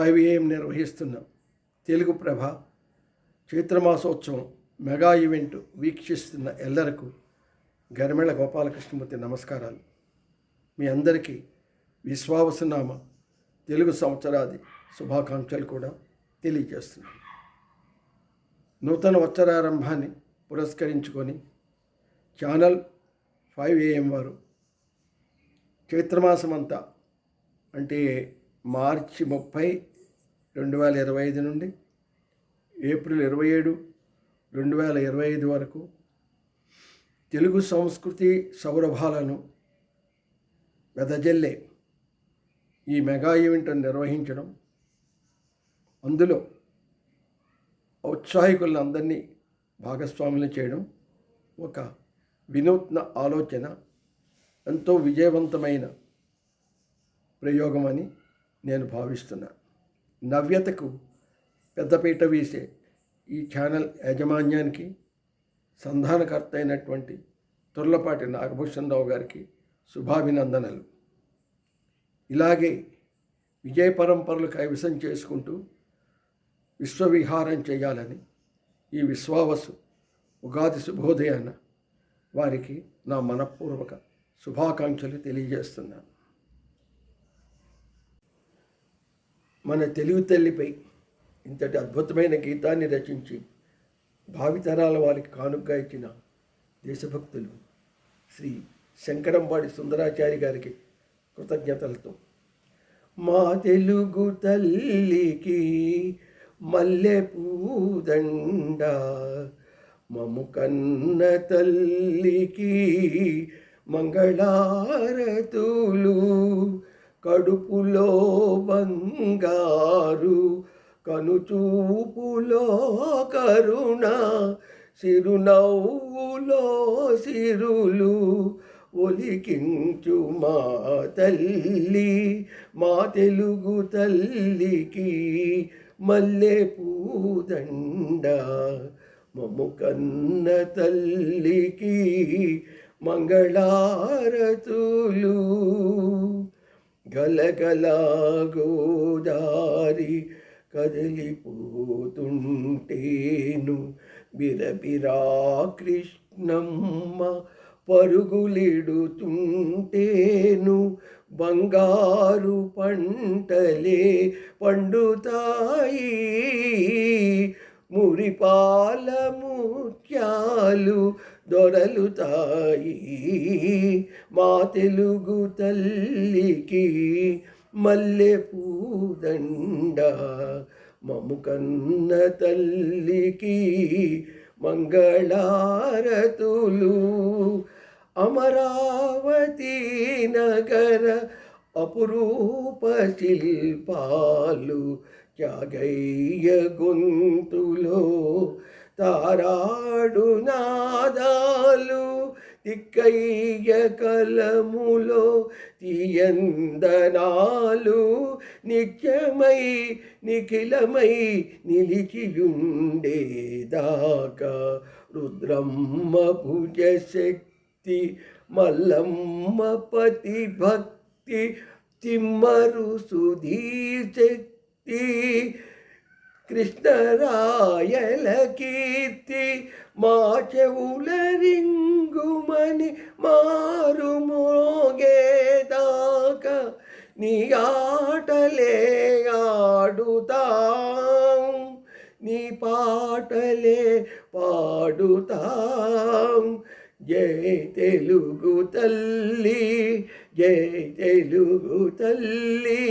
Five AM నిర్వహిస్తున్న. తెలుగు ప్రభ చైత్రమాసోత్సవం mega event వీక్షిస్తున్న ఎల్లరకు గరిమెళ గోపాలకృష్ణమూర్తి నమస్కారాలు. మీ అందరికీ విశ్వావసనామ తెలుగు సంవత్సరాది శుభాకాంక్షలు కూడా తెలియజేస్తున్నాను నూతన వచ్చరారంభాన్ని పురస్కరించుకొని ఛానల్ ఫైవ్ ఏఎం వారు చైత్రమాసం అంతా అంటే మార్చి ముప్పై రెండు వేల ఇరవై ఐదు నుండి ఏప్రిల్ ఇరవై ఏడు రెండు వేల ఇరవై ఐదు వరకు తెలుగు సంస్కృతి సౌరభాలను వెదజల్లే ఈ మెగా ఈవెంట్ను నిర్వహించడం అందులో ఔత్సాహికులందరినీ భాగస్వాములు చేయడం ఒక వినూత్న ఆలోచన ఎంతో విజయవంతమైన ప్రయోగమని నేను భావిస్తున్నాను నవ్యతకు పెద్దపీట వీసే ఈ ఛానల్ యాజమాన్యానికి సంధానకర్త అయినటువంటి తుర్లపాటి నాగభూషణ్ రావు గారికి శుభాభినందనలు. ఇలాగే విజయ పరంపరలు కైవసం చేసుకుంటూ విశ్వవిహారం చేయాలని ఈ విశ్వావసు ఉగాది శుభోదయాన వారికి నా మనపూర్వక శుభాకాంక్షలు తెలియజేస్తున్నాను. మన తెలుగు తల్లిపై ఇంతటి అద్భుతమైన గీతాన్ని రచించి భావితరాల వారికి కానుక ఇచ్చిన దేశభక్తులు శ్రీ శంకరంపాడి సుందరాచారి గారికి కృతజ్ఞతలతో మా తెలుగు తల్లికి మల్లె పూదండ మము కన్న తల్లికి మంగళారతులు. కడుపులో బంగారు కనుచూపులో కరుణ సిరునవ్వులో సిరులు ఒలికించు మా తల్లి మా తెలుగు తల్లికి మల్లె పూదండ మము కన్న తల్లికి మంగళారతులు. గలగలాగోదారి కదిలిపోతుంటేను బిరబిరా కృష్ణమ్మ పరుగులిడుతుంటేను బంగారు పంటలే పండుతాయి. మురిపాల ముత్యాలు దొరలుతాయి మా తెలుగు తల్లికి మల్లె పూదండ. మము కన్న తల్లికి మంగళారతులు. అమరావతి నగర అపురూప శిల్పాలు. త్యాగయ్య గొంతులో తారాడు నాదాలు తిక్కయ్య కలములో తీయందనాలు నిత్యమై నిఖిలమై నిలిచియుండేదాకా. రుద్రమ్మ భుజ శక్తి మల్లమ్మ పతి భక్తి తిమ్మరు సుధీర్ శక్తి కృష్ణరాయల కీర్తి మా చెవులరింగుమని మారు మోగేదాక నీ ఆటలే ఆడుతాం నీ పాటలే పాడుతాం. జై తెలుగు తల్లి జై తెలుగు తల్లి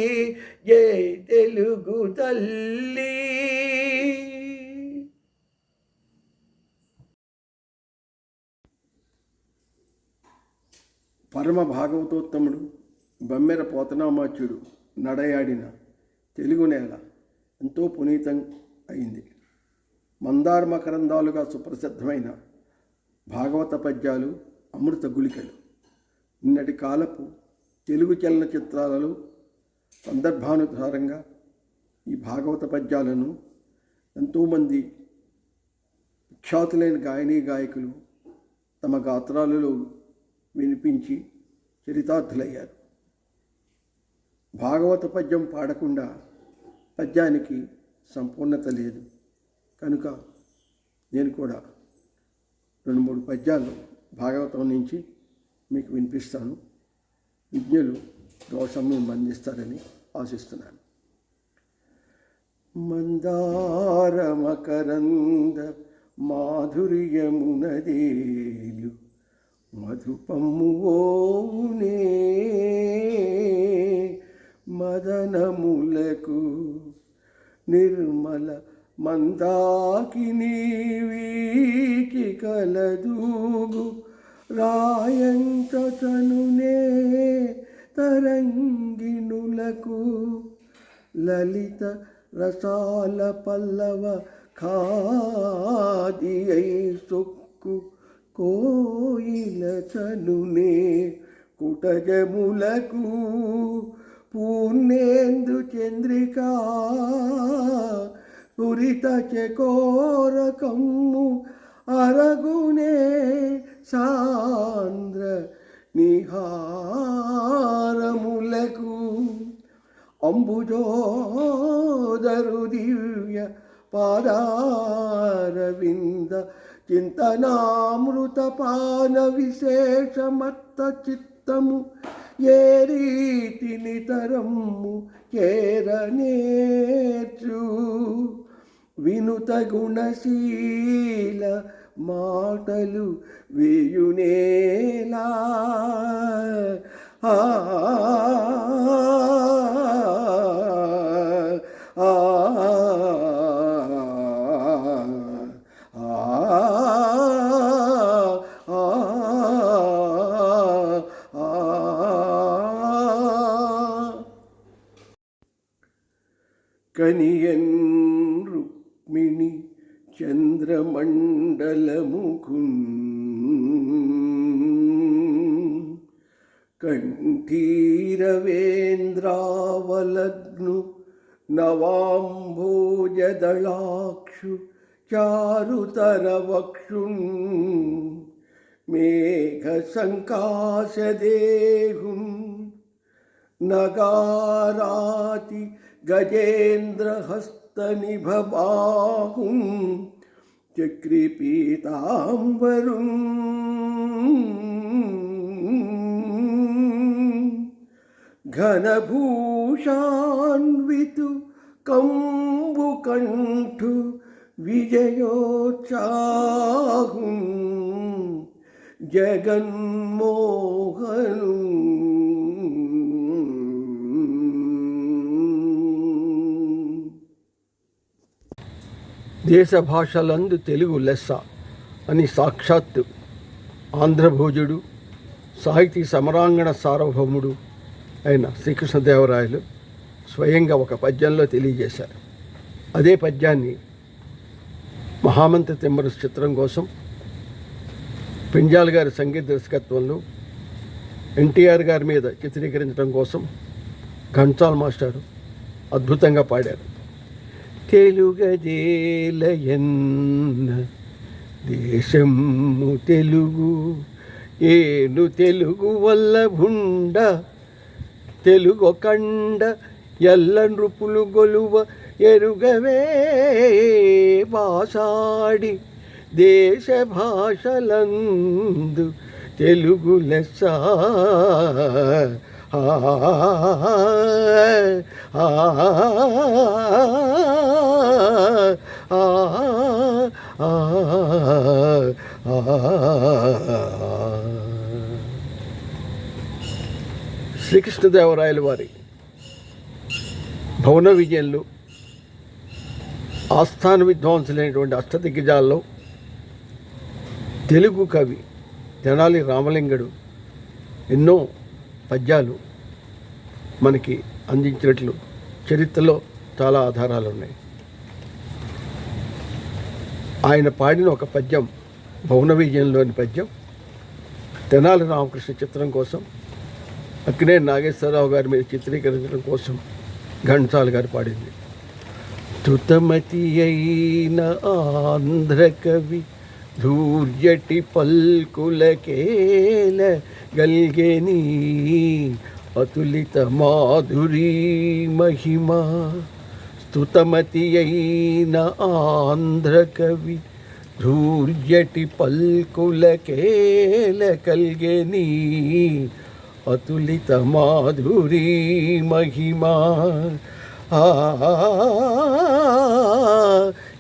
జై తెలుగు తల్లి? పరమ భాగవతోత్తముడు బమ్మెర పోతనామాచ్యుడు నడయాడిన తెలుగు నేల ఎంతో పునీతం అయింది. మందార మకరందాలుగా సుప్రసిద్ధమైన భాగవత పద్యాలు అమృత గుళికలు. నిన్నటి కాలపు తెలుగు చలనచిత్రాలలో సందర్భానుసారంగా ఈ భాగవత పద్యాలను ఎంతోమంది విఖ్యాతులైన గాయని గాయకులు తమ గాత్రాలలో వినిపించి చరితార్థులయ్యారు. భాగవత పద్యం పాడకుండా పద్యానికి సంపూర్ణత లేదు. కనుక నేను కూడా రెండు మూడు పద్యాలు భాగవతం నుంచి మీకు వినిపిస్తాను. విజ్ఞులు దోషము మందిస్తారని ఆశిస్తున్నాను. మందార మకరంద మాధుర్యమునదేలు మధుపమ్ము ఓనే మదనములకు నిర్మల మందాకిని వీకి కలదూగు రాయంతతనునే తరంగిణులకు లలిత రసాల పల్లవ ఖాదియై సొక్కు కోయిల తనునే కుటజములకు పూర్ణేందు చంద్రికా పురిత చకోరకమ్ము అరగునే సాంద్ర నిహారములకు అంబుజోదరు దివ్య పాదారవింద చింతనామృత పాన విశేషమత్త చిత్తము ఏ రీతి నితరము చేరనేర్చు వినుత గుణశీల మాటలు వేయునేలా. ఆ ఆ చారుతరవక్షున్ మేఘ సంకాశదేహుం నగారాతి గజేంద్రహస్తనిభబాహుం చక్రిపీతాంబరుం. ఘనభూషాన్వితు కంబుకంఠు విజయోత్సాహుం జగన్మోహను. దేశ భాషలందు తెలుగు లెస్స అని సాక్షాత్తు ఆంధ్రభోజుడు సాహితీ సమరాంగణ సార్వభౌముడు అయిన శ్రీకృష్ణదేవరాయలు స్వయంగా ఒక పద్యంలో తెలియజేశారు. అదే పద్యాన్ని మహామంత్రి తిమ్మరుసు చిత్రం కోసం పింజాల్ గారి సంగీత దర్శకత్వంలో ఎన్టీఆర్ గారి మీద చిత్రీకరించడం కోసం ఘంటాల్ మాస్టారు అద్భుతంగా పాడారు. తెలుగజేలయన్న దేశము తెలుగు ఏను తెలుగు వల్ల భుండ తెలుగు కండ ఎల్ల నృపులు గొలువ ఎరుగవే భాషాడి దేశ భాషలందు తెలుగు లెస్స. శ్రీకృష్ణదేవరాయల వారి భవన విజయంలో ఆస్థాన విద్వాంసులైనటువంటి అష్టదిగ్గజాల్లో తెలుగు కవి తెనాలి రామలింగడు ఎన్నో పద్యాలు మనకి అందించినట్లు చరిత్రలో చాలా ఆధారాలు ఉన్నాయి ఆయన పాడిన ఒక పద్యం భౌన విజయంలోని పద్యం తెనాలి రామకృష్ణ చిత్రం కోసం అక్కినే నాగేశ్వరరావు గారి మీద చిత్రీకరించడం కోసం ఘంటసాల గారు పాడింది. ధృతమతి అయిన ఆంధ్రకవి ధూర్యటి పల్కులకేల గల్గెని అతులిత మాధురీ మహిమ. స్తుతమతి అయిన ఆంధ్రకవి ధూర్యటి పల్కులకేల కల్గెని అతులిత మాధురీ మహిమా.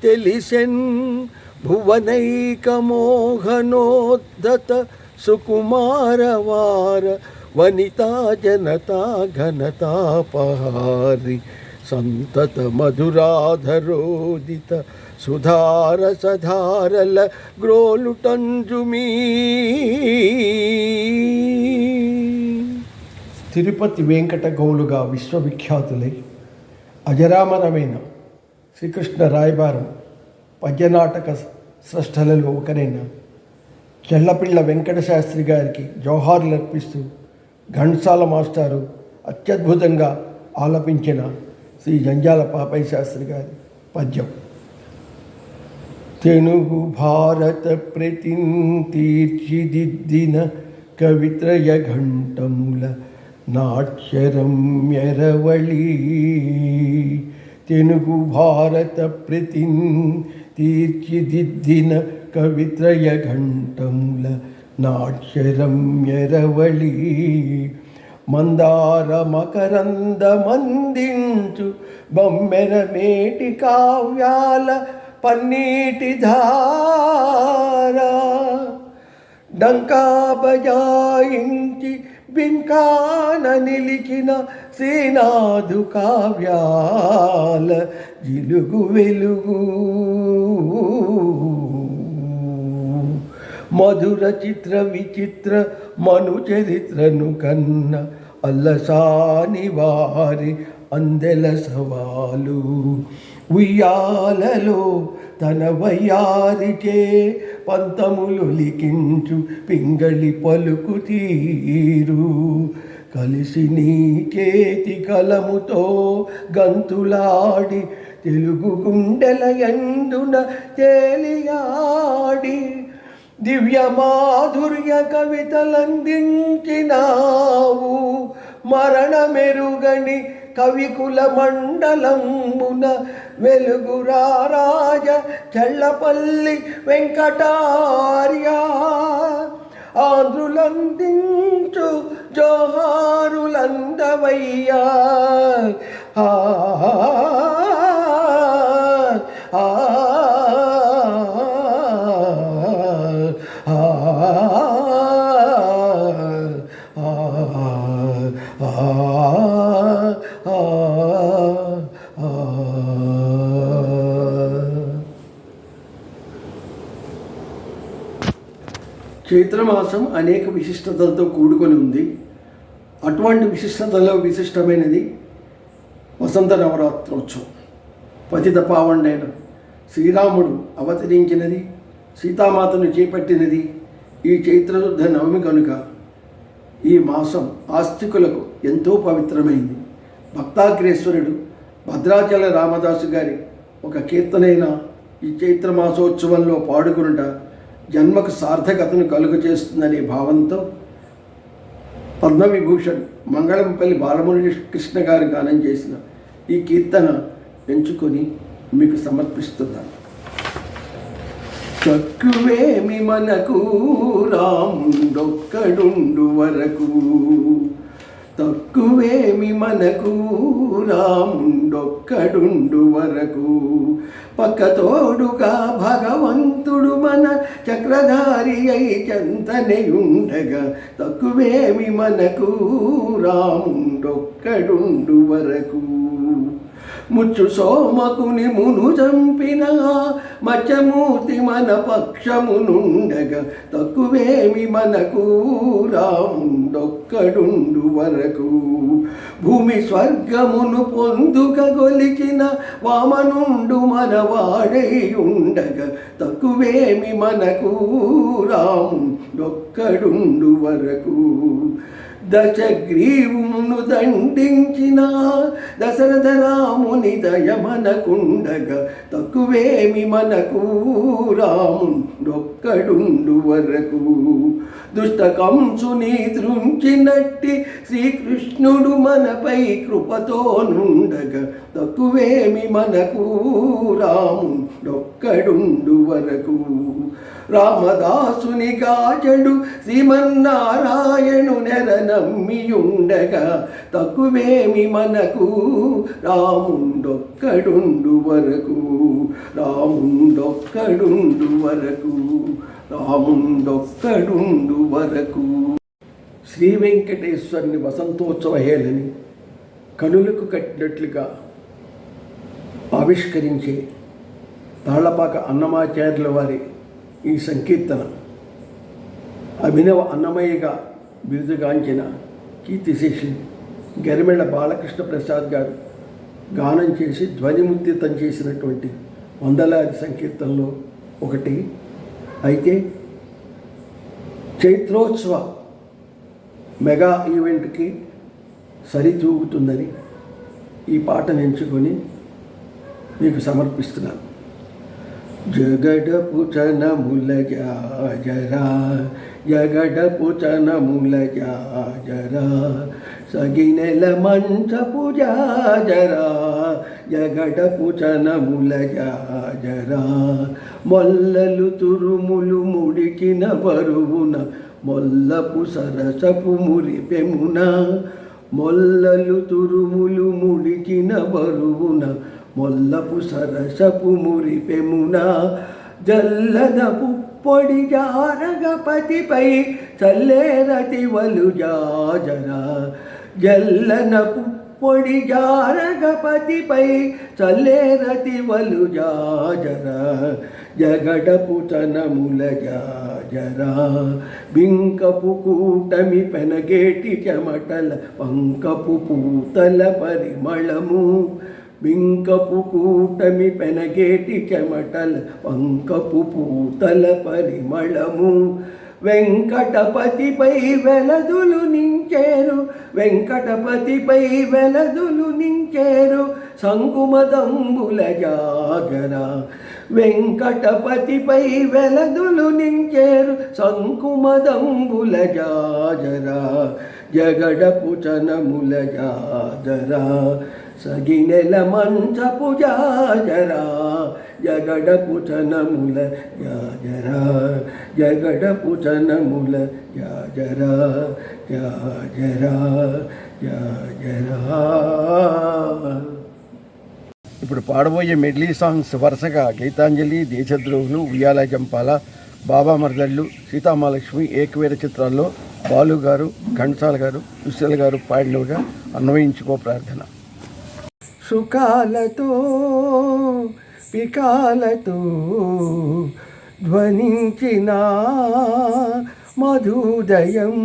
తెలిసెన్ భువనైకమోహనోద్ధత సుకుమారవార వనితా జనతా ఘనతాపహారి సంతత మధురాధరోదిత సుధార సధారల గ్రోలుటంజుమీ. తిరుపతి వెంకట గౌలుగా విశ్వవిఖ్యాతులై అజరామరమైన శ్రీకృష్ణ రాయబారం పద్యనాటక స్రష్టలలో ఒకరైన చెల్లపిళ్ళ వెంకట శాస్త్రి గారికి జోహార్లు అర్పిస్తూ ఘంటసాల మాస్టారు అత్యద్భుతంగా ఆలపించిన శ్రీ జంజాల పాపయ్య శాస్త్రి గారి పద్యం. తెనుగు భారత ప్రతి తీర్చిదిద్దిన కవిత్రయ ఘంటముల నాట్యరమ్యరవళి తెనుగు భారత ప్రతిం తీర్చిదిద్దిన కవిత్రయ ఘంటముల నాట్యరమ్యరవళి మందార మకరంద మందించు బొమ్మెర మేటి కావ్యాల పన్నీటి ధారా. డంకాబజాయించి బింకాన నిలిచిన శ్రీనాథు కావ్యాల జిలుగు వెలుగు. మధుర చిత్ర విచిత్ర మను చరిత్రను కన్న అల్లసాని వారి అందెల సవాలు. ఉయ్యాలలో తన వయ్యారిచే పంతములు లిఖించు పింగళి పలుకు తీరు. కలిసి నీ చేతి కలముతో గంతులాడి తెలుగు గుండెల ఎందున తేలియాడి. దివ్య మాధుర్య కవితలందించినావు మరణ మెరుగని కవికుల మండలమున వెలుగురారాజ చల్లపల్లి వెంకటార్య ఆంధ్రులందించు జోహారులందవయ్యా. ఆ చైత్రమాసం అనేక విశిష్టతలతో కూడుకొని ఉంది. అటువంటి విశిష్టతలో విశిష్టమైనది వసంత నవరాత్రోత్సవం పతిత పావండైన శ్రీరాముడు అవతరించినది సీతామాతను చేపట్టినది ఈ చైత్రశుద్ధ నవమి కనుక ఈ మాసం ఆస్తికులకు ఎంతో పవిత్రమైంది. భక్తాగ్రేశ్వరుడు భద్రాచల రామదాసు గారి ఒక కీర్తనైన ఈ చైత్ర మాసోత్సవంలో పాడుకునుట జన్మకు సార్థకతను కలుగు చేస్తుందనే భావంతో పద్మవిభూషణ్ మంగళంపల్లి బాలమురళి కృష్ణ గారు గానం చేసిన ఈ కీర్తన ఎంచుకొని మీకు సమర్పిస్తున్నాను. తక్కువేమి మనకు రాముండొక్కడుండు వరకు తక్కువేమి మనకు? రాముండొక్కడుండు వరకు. పక్కతోడుగా భగవంతుడు మన చక్రధారి అయి చెంతనేయుండగా తక్కువేమి మనకు? రాముండొక్కడుండు వరకు. ముచ్చు సోమకుని మును చంపిన మచ్చమూర్తి మన పక్షమునుండగా తక్కువేమి మనకు రాముండొక్కడుండు వరకు. భూమి స్వర్గమును పొందుక గొలిచిన వామనుండు మన వాడై ఉండగా తక్కువేమి మనకు రాముండొక్కడుండు వరకు. దశగ్రీవును దండించిన దశరథ రాముని దయ మనకుండగా తక్కువేమి మనకు రాముండొక్కడుండు వరకు. దుష్ట కంసుని దృంచినట్టి శ్రీకృష్ణుడు మనపై కృపతో నుండగా తక్కువేమి మనకు రాముండొక్కడుండు వరకు. రామదాసుని గాజడు శ్రీమన్నారాయణు నెర నమ్మియుండగా తక్కువేమి మనకు? రాముండొక్కడుండు వరకు రాముండొక్కడుండు వరకు రాముండొక్కడుండు వరకు. శ్రీ వెంకటేశ్వరుని వసంతోత్సవ హేళని కనులకు కట్టినట్లుగా ఆవిష్కరించే తాళ్ళపాక అన్నమాచార్యుల వారి ఈ సంకీర్తన. అభినవ అన్నమయ్యగా బిరుదుగాంచిన కీర్తిశేషి గరిమెళ్ళ బాలకృష్ణ ప్రసాద్ గారు గానం చేసి ధ్వనిముద్రితం చేసినటువంటి వందలాది సంకీర్తనలో ఒకటి. అయితే చైత్రోత్సవ మెగా ఈవెంట్కి సరితూగుతుందని ఈ పాటను ఎంచుకొని మీకు సమర్పిస్తున్నాను. జగడపు చనముల జాజరా జగడపు చనముల జాజరా సగినెల మంచపు జాజరా జగడపు చనముల జాజరా మొల్లలు తురుములు ముడికిన బరువున మొల్లపు సరసపు మురిపెమున మొల్లలు తురుములు ముడికిన బరువున మొల్లపు సరసపు మురిపెమున జల్లదపు పొడి జారగపతిపై చల్లేరతి వలు జాజర జల్లనపు పొడి జారగపతిపై చల్లేరతి వలు జాజర జగడపు తనముల జాజరా. బింకపు కూటమి పెనగేటి చెమటల పంకపు పూతల పరిమళము. బింకపు కూటమి పెనగేటి చెమటల పంకపు పూతల పరిమళము. వెంకటపతిపై వెలదులు నించేరు వెంకటపతిపై వెలదులు నించేరు సంకుమదంబుల జాగర. వెంకటపతిపై వెలదులు నించేరు సంకుమదంబుల జాజర జగడపుచనముల జాజరా సగినెల మంచపు జాజరా జగడ పుచనముల జాజరా జగడ పుచనముల జాజరా జాజరా. జాజరా ఇప్పుడు పాడబోయే మెడ్లీ సాంగ్స్ వరుసగా గీతాంజలి దేశద్రోహులు ఉయ్యాల జంపాల బాబా మరదళ్ళు సీతామహాలక్ష్మి ఏకవేర చిత్రాల్లో బాలు గారు ఘంటాల గారు సుశీల గారు పాడినవిగా అన్వయించుకో ప్రార్థన. సుఖాలతో పికాలతో ధ్వనించిన మధుదయం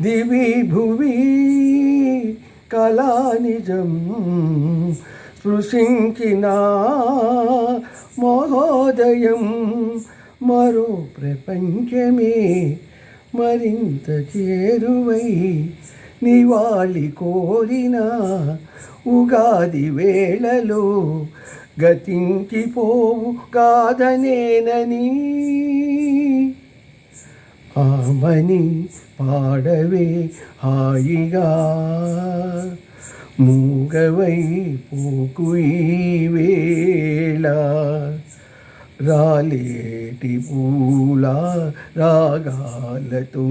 దివి భువి కళానిజం స్పృశించిన మహోదయం. మరో ప్రపంచమే మరింత చేరువై నివాళి కోరిన ఉగాది వేళలో గతించిపోవు కాదనేనని ఆమని పాడవే హాయిగా మూగవై పోకు వేళ. రాలేటి పూల రాగాలతో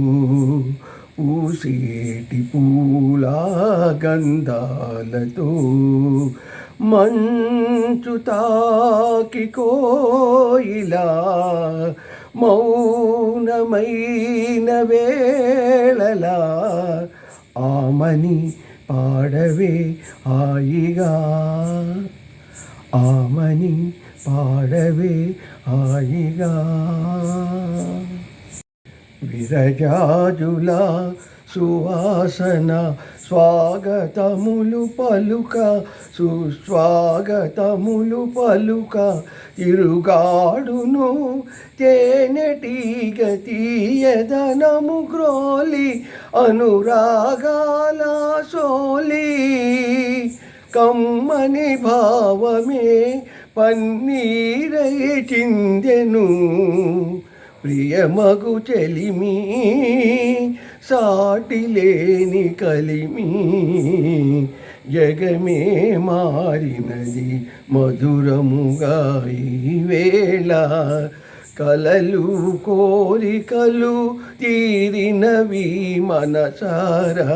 పూసేటి పూల గంధాలతో మంచు తాకి కోయిలా మౌనమైన వేళలా ఆమని పాడవే హాయిగా. ఆమని పాడవే హాయిగా. విరజాజుల సువాసన స్వాగతములు పలుక సుస్వాగతములు పలుక ఇరుగాడును తేనెటీగ తీయదనము గ్రోలి అనురాగాల సోలి. కమ్మని భావమే పన్నీరై చిందెను ప్రియమగు చెలిమి సాటి లేని కలిమి జగమే మారినది మధురముగా వేళ. కలలు కోరికలు తీరినవి మనసారా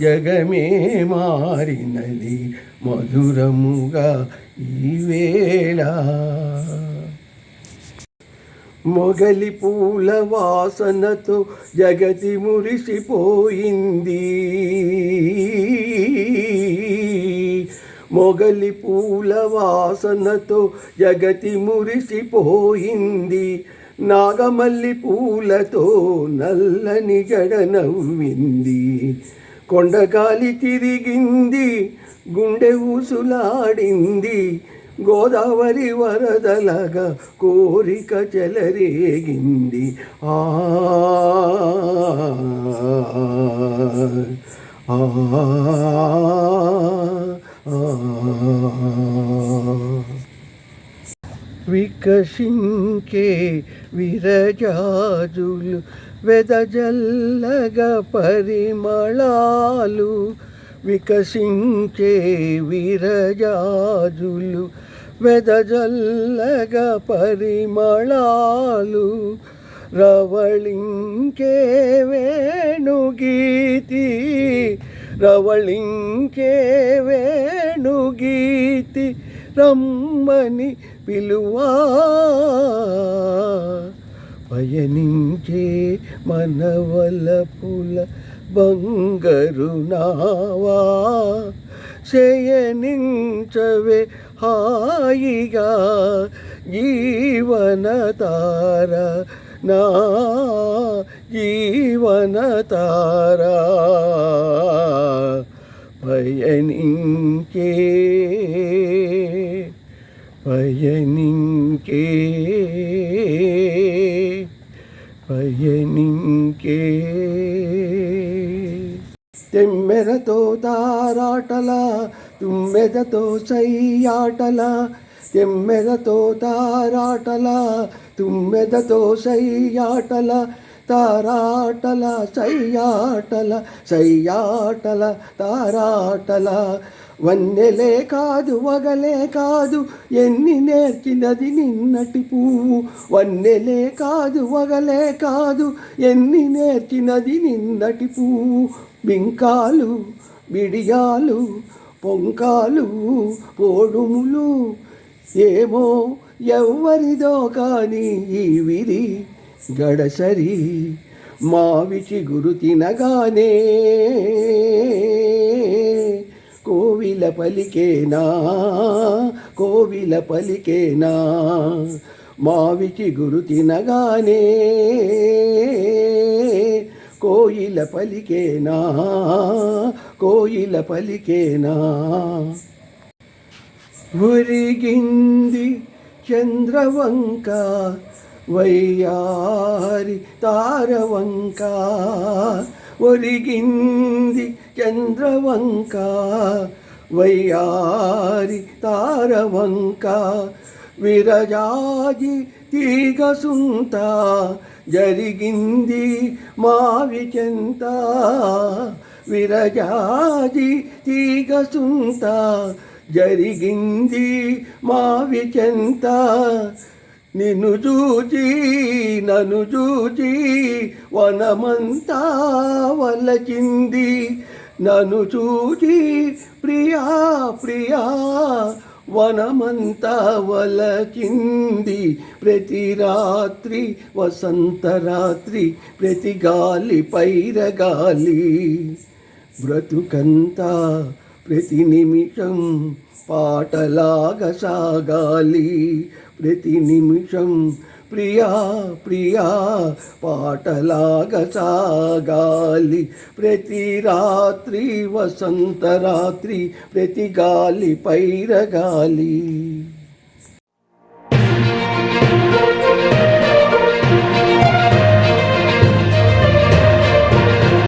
జగమే మారినది మధురముగా ఈ వేళ. మొగలి పూల వాసనతో జగతి మురిసిపోయింది. మొగలి పూల వాసనతో జగతి మురిసిపోయింది. నాగమల్లి పూలతో నల్లని జడ నవ్వింది కొండగాలి తిరిగింది గుండె ఊసులాడింది. గోదావరి వరదలగా కోరిక చెలరేగింది. ఆ ఆ, వికసించే విరజాజులు వెదజల్లగ పరిమళాలు వికసించే విరజాజులు వెదజల్లగ పరిమళాలు రవళింకే వేణుగీతి రవళింకే వేణుగీతి రమ్మని పిలువా. పయనించే మనవలపుల బంగరు నావా శయనించవే హాయిగా జీవనతార నా జీవనతారా. పయనింకే పయనింకే పయనింకే తెమ్మెరతో తారాటలా తుమ్మెదతో సయ్యాటల తెమ్మెదతో తారాటల తుమ్మెదతో సయ్యాటల తారాటల సయ్యాటల సయ్యాటల తారాటల. వన్నెలే కాదు వగలే కాదు ఎన్ని నేర్చినది నిన్నటి పువ్వు. వన్నెలే కాదు వగలే కాదు ఎన్ని నేర్చినది నిన్నటి పువ్వు. బింకాలు బిడియాలు పొంకాలు పోడుములు ఏమో ఎవ్వరిదో కానీ ఈ విధి గడసరి మావిచి గురు తినగానే. కోవిల పలికేనా కోవిల పలికేనా మావిచి గురు తినగానే. కోయిల పలికేనా? కోయిల పలికేనా? ఉరిగింది చంద్రవంక వయ్యారి తారవంక. ఒరిగింది చంద్రవంక వయ్యారి తారవంక. విరజాజి తీగ సుంత జరిగింది మావి చెంత విరజాది తీగ సుంత. జరిగింది మావి చెంత నిన్ను చూచి నన్ను చూచి వనమంతా వలచింది. నన్ను చూచి ప్రియా ప్రియా వనమంతా వలకింది. ప్రతి రాత్రి వసంత రాత్రి ప్రతి గాలి పైరగాలి బ్రతుకంతా ప్రతి నిమిషం పాటలాగా సాగాలి. ప్రతి నిమిషం ప్రియా ప్రియా పాటలాగ సాగాలి ప్రతి రాత్రి వసంత రాత్రి ప్రతి గాలి పైరగాలి.